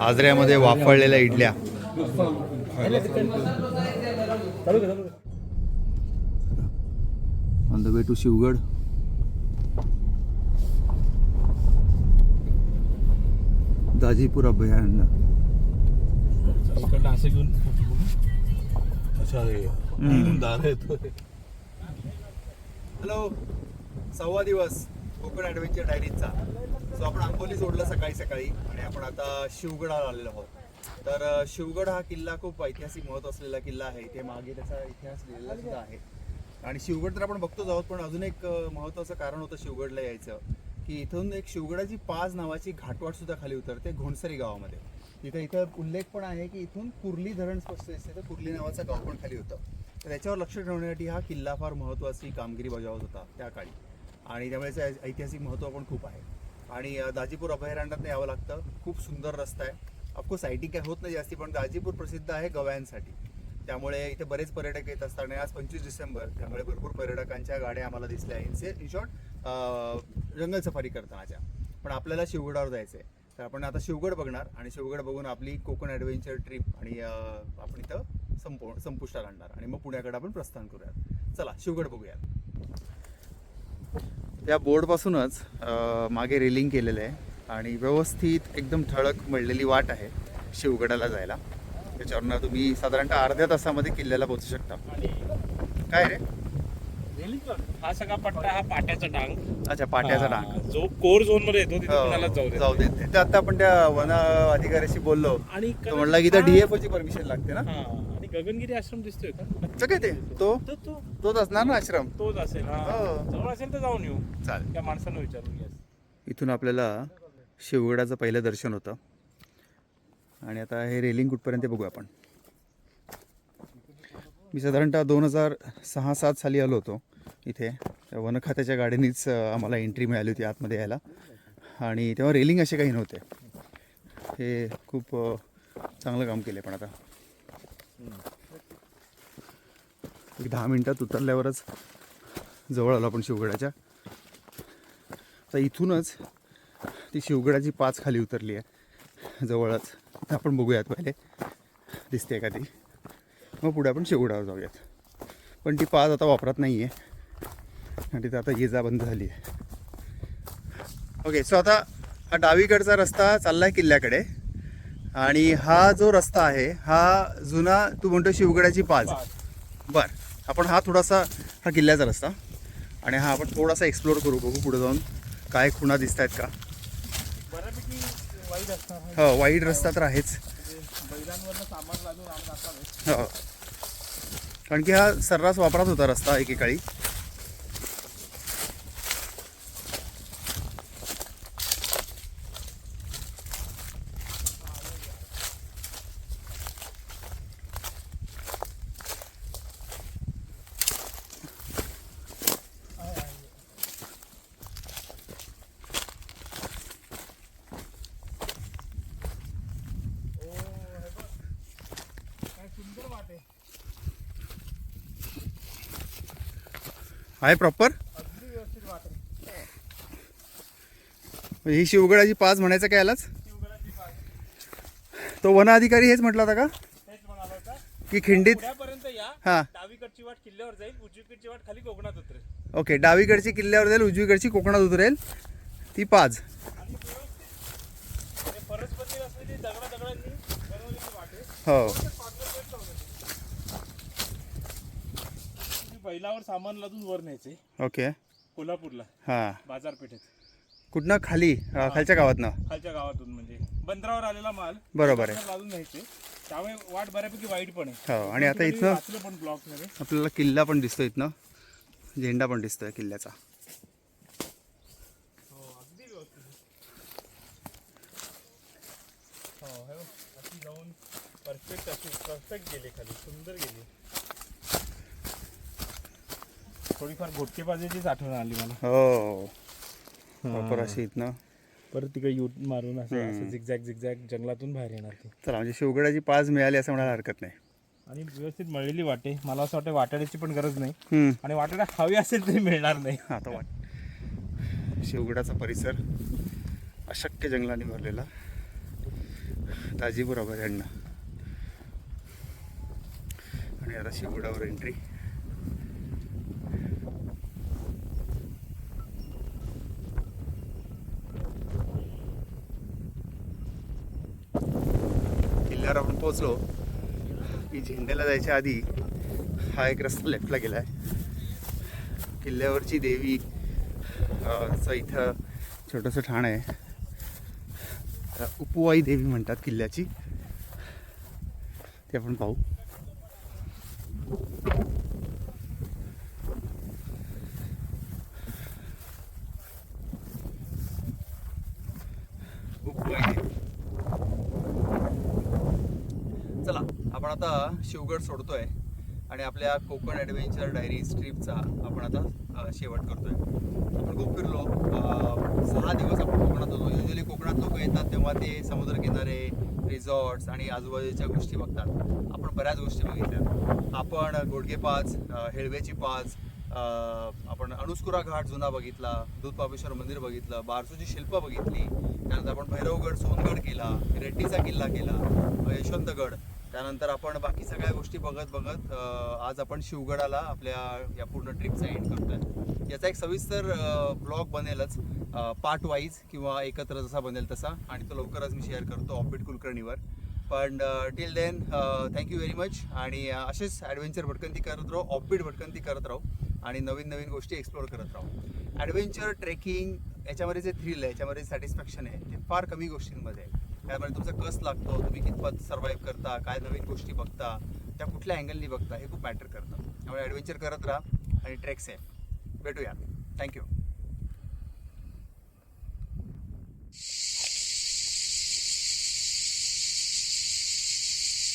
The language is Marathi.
आजऱ्यामध्ये वाफळलेल्या इडल्या. On the way to Shivgad Dajipur अभयारण्य असं घेऊन. अच्छा हे हॅलो सव्वा दिवस. कोकण ॲडव्हेंचर डायरीजचा सो आपण आंबोली सोडलं सकाळी सकाळी आणि आपण आता शिवगडाला आलेलो आहोत. तर शिवगड हा किल्ला खूप ऐतिहासिक महत्त्व असलेला किल्ला आहे. इथे मागे त्याचा इतिहास लिहिलेला सुद्धा आहे. आणि शिवगड तर आपण बघतोच आहोत पण अजून एक महत्त्वाचं कारण होतं शिवगडला यायचं की इथून एक शिवगडाची पाच नावाची घाटवाट सुद्धा खाली उतरते घोणसरी गावामध्ये. तिथे इथं उल्लेख पण आहे की इथून कुर्ली धरण स्पष्ट दिसते तर कुर्ली नावाचं गाव पण खाली होतं. तर त्याच्यावर लक्ष ठेवण्यासाठी हा किल्ला फार महत्त्वाची कामगिरी बजावत होता त्या काळी. आणि त्यामुळे याचं ऐतिहासिक महत्त्व पण खूप आहे. आणि दाजीपूर अभयारण्यात यावं लागतं. खूप सुंदर रस्ता आहे. ऑफकोर्स सायटिंग काय होत नाही जास्ती पण दाजीपूर प्रसिद्ध आहे गव्यांसाठी. त्यामुळे इथे बरेच पर्यटक येत असतात. आणि आज पंचवीस डिसेंबर त्यामुळे भरपूर पर्यटकांच्या गाड्या आम्हाला दिसल्या. इनसे इन शॉर्ट जंगल सफारी करतानाच्या. पण आपल्याला शिवगडावर जायचं आहे. तर आपण आता शिवगड बघणार. आणि शिवगड बघून आपली कोकण ॲडव्हेंचर ट्रिप आणि आपण इथं संपू संपुष्टात आणणार. आणि मग पुण्याकडे आपण प्रस्थान करूयात. चला शिवगड बघूयात. त्या बोर्डपासूनच मागे रेलिंग केलेलं आहे आणि व्यवस्थित एकदम ठळक मळलेली वाट आहे शिवगडाला जायला. त्याच्यावरनं तुम्ही साधारणतः अर्ध्या तासामध्ये किल्ल्याला पोहोचू शकता. काय रे? हा सगळा पट्टा हा पाट्याचा डांग. अच्छा पाट्याचा डांग. जो कोर झोनमध्ये येतो तिथे कुणाला हो, जाऊ दे जाऊ देत आता आपण त्या वन अधिकाऱ्याशी बोललो. आणि म्हणला की डीएफओ ची परमिशन लागते ना. गगनगिरी आश्रम दिसतोय का? सगळे ते? तो? तो तो? तोच असणार ना आश्रम? तोच असेल हा. हो. जवळ असेल तर जाऊन येऊ. चालेल. त्या माणसानं विचारून घ्या इथून आपल्याला शिवगडाचं पहिलं दर्शन होतं. आणि आता हे रेलिंग कुठपर्यंत बघू आपण. मी साधारणतः दोन हजार सहा सात साली आलो होतो इथे. त्या वन खात्याच्या गाडीनीच अं, आम्हाला एंट्री मिळाली होती आतमध्ये यायला. आणि तेव्हा रेलिंग असे काही नव्हते. हे खूप अं, चांगलं काम केले पण आता. एक दहा मिनटात उतरल्यावरच जवळ आलो आपण शिवगडाच्या. आता इथूनच ती शिवगडाची पाच खाली उतरली आहे. जवळच. आपण बघूयात पहिले. दिसते का ती मग पुढे आपण शिवगडावर जाऊयात. पण ती पाच आता वापरत नाही आहे आणि तिथं आता ये जा बंद झाली आहे. ओके सो आता हा डावीकडचा रस्ता चालला आहे किल्ल्याकडे. आणि हा जो रस्ता आहे हा जुना तू म्हणतो शिवगडाची पाच. बर. आपण हा थोडासा हा किल्ल्याचा रस्ता आणि हा आपण थोडासा एक्सप्लोर करू बघू पुढे जाऊन काय खुणा दिसत आहेत का हो वाईट रस्ता तर आहेच. हो. कारण की हा सर्रास वापरात होता रस्ता एकेकाळी काय सुंदर वाटे आहे प्रॉपर ही शिवगडाची पाच म्हणायचं काय यालाच? पाठ तो वन अधिकारी हेच म्हटला होता का? की खिंडीत पुण्यापर्यंत या. हा. डावीकडची वाट किल्ल्यावर जाईल उजवीकडची वाट खाली कोकणात उतरेल. ओके डावीकडची किल्ल्यावर जाईल उजवीकडची कोकणात उतरेल. ती पाच. आणि व्यवस्थित म्हणजे परस्पती असलेली दगडा दगडांनी बनवलेली वाटे हो तुम्ही बैलावर सामान लादून वर न्यायचे. ओके. कोल्हापूरला. हां. बाजारपेठेत. कुठनं? खाली? अं, खालच्या गावातनं? खालच्या गावातून म्हणजे. बंदरावर आलेला माल. बरोबर आहे. लादून न्यायचे. त्यामुळे वाट बऱ्यापैकी वाईट पण आहे. हो आणि आता इथनं वाचलं पण ब्लॉकमध्ये. आपल्याला किल्ला पण दिसतो इथनं. झेंडा पण दिसतोय किल्ल्याचा. हो हो हे बघ, अशी जाऊन परफेक्ट अशी परफेक्ट गेले खाली. सुंदर गेली. थोडीफार घोटकेबाजीचीच आठवण आली मला. हो प्रॉपर अशी इथनं परत तिकडे यू मारून असं असं झिकझॅक झिकझॅक जंगलातून बाहेर येणार ते. चला म्हणजे शिवगडाची पाच मिळाली असं म्हणायला हरकत नाही. आणि व्यवस्थित मळलेली वाटे. मला असं वाटतं वाटाड्याची पण गरज नाही. आणि वाटाडा हवी असेल तरी मिळणार नाही. आता वाट. शिवगडाचा परिसर अशक्य जंगलाने भरलेला. दाजीपुरावर यांना. आणि आता शिवगडावर एंट्री किल्ल्यावर आपण पोहोचलो. की झेंड्याला जायच्या आधी हा एक रस्ता लेफ्टला गेला आहे किल्ल्यावरची देवी चं इथं छोटंसं ठाण आहे. उपवाई देवी म्हणतात किल्ल्याची. ते आपण पाहू उपवाई देवी चला आपण आता शिवगड सोडतोय आणि आपल्या कोकण ॲडव्हेंचर डायरी ट्रीपचा आपण आता शेवट करतोय. आपण खूप फिरलो. सहा दिवस आपण कोकणात होतो. युजली कोकणात लोक येतात तेव्हा ते समुद्रकिनारे रिसॉर्ट्स आणि आजूबाजूच्या गोष्टी बघतात. आपण बऱ्याच गोष्टी बघितल्या. आपण गोडगे पाच हेळवेची पाच आपण अणुस्कुरा घाट जुना बघितला दूध पापेश्वर मंदिर बघितलं बारसूची शिल्प बघितली त्यानंतर आपण भैरवगड सोनगड केला रेड्डीचा किल्ला केला यशवंतगड त्यानंतर आपण बाकी सगळ्या गोष्टी बघत बघत आज आपण शिवगडाला आपल्या या पूर्ण ट्रिपचा एंड करतोय. याचा एक सविस्तर ब्लॉग बनेलच. पार्ट वाईज किंवा एकत्र जसा बनेल तसा. आणि तो लवकरच मी शेअर करतो ऑपिट कुलकर्णीवर. पण till then thank you very much आणि असेच ॲडव्हेंचर भटकंती करत राहू ऑफबीट भटकंती करत राहू. आणि नवीन नवीन गोष्टी एक्सप्लोअर करत राहू. ॲडव्हेंचर ट्रेकिंग याच्यामध्ये जे थ्रिल आहे याच्यामध्ये सॅटिस्फॅक्शन आहे ते फार कमी गोष्टींमध्ये आहे. त्यामुळे म्हणजे तुमचा कस लागतो? तुम्ही कितपत सर्व्हाइव्ह करता? काय नवीन गोष्टी बघता? त्या कुठल्या अँगलनी बघता? हे खूप मॅटर करतं. त्यामुळे ॲडव्हेंचर करत राहा आणि ट्रेक सेफ भेटूया. थँक्यू